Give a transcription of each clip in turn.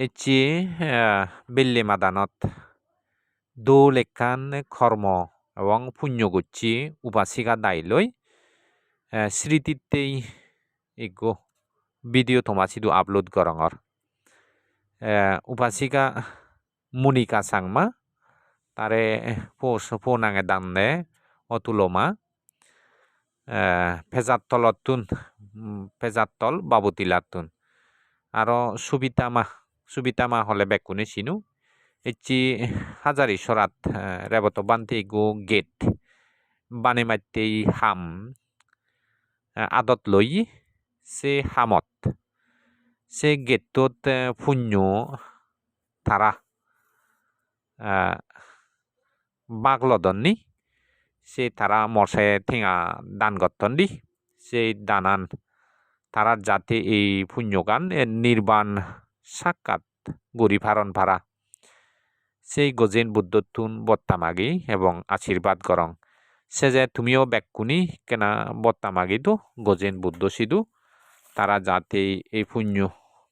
এচি বেল্লি মাদানত দোল একখান কর্ম এবং পুণ্যগুচ্ছি উপাসিকা দাইলই স্মৃতিতেই ইগো ভিডিও থমাচিদু আপলোড করঙর উপাসিকা মুনিকা সাংমা তারে পোস পোনাঙে দান্নে অতুলমা ফেজাতলতুন ফেজাতল বাবুতিলাতুন আরও সুবিতামা সুবিতামা হলে বেকুনি সিনু। এচি হাজারি সরাত রেবত বান্তে গো গেট, বানে মাইতেই হাম আদত লই সে হামত, সে গেটত পুণ্য তারা বাগলদননি সে তারা মশে থিঙা দান গত্তন্দি সেই দানান তারা যাতে এই পুণ্যগান নির্বাণ সাক্ষাৎ গরি ফারণ ভাড়া সেই গজেন বুদ্ধতুন বত্তামাগি এবং আশীর্বাদ করং সে যে তুমিও ব্যাকুনি কেনা বত্তামাগি তো গজেন বুদ্ধ সিধু তারা যাতে এই পুণ্য,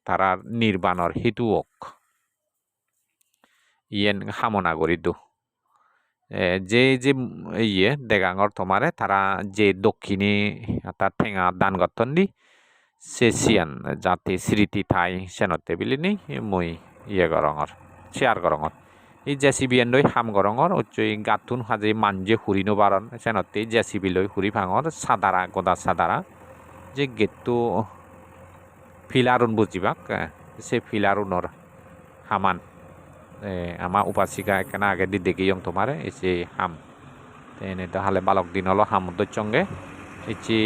তারা নির্বাণর হিতুওক ইয়েন হামনা করিদু যে যে ইয়ে দেগাঙর তোমারে তারা যে দক্ষিণে তার ঠেঙা দান গত্তন্দি সে সিয়ান যাতে স্মৃতি, ঠাই, সেনতে, বিলিনি, মই ইয়ে গরঙর শেয়ার গরঙর এই জেসিবি এন্ডই হাম গরঙর উচ্চই গাতুন হাজে মানজে হুরিনো বারণ সেনতে জেসিবি লই হুরি ভাঙর সাদারা গদা সাদারা যে গেটটো ফিলারুন বুজিবাক, সে ফিলারুনর হামান আমা উপাসিকা এখানে আগে দি দেখি ইয়ং তোমার এসে হাম। এনে তাহলে বালক দিন হলো হাম চঙ্গে এসে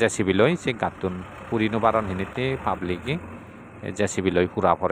জেসিবি লই সে গাতুন পুরিনো বারণ হিনিতে পাবলিকে জেসিবি লই হুরা পরে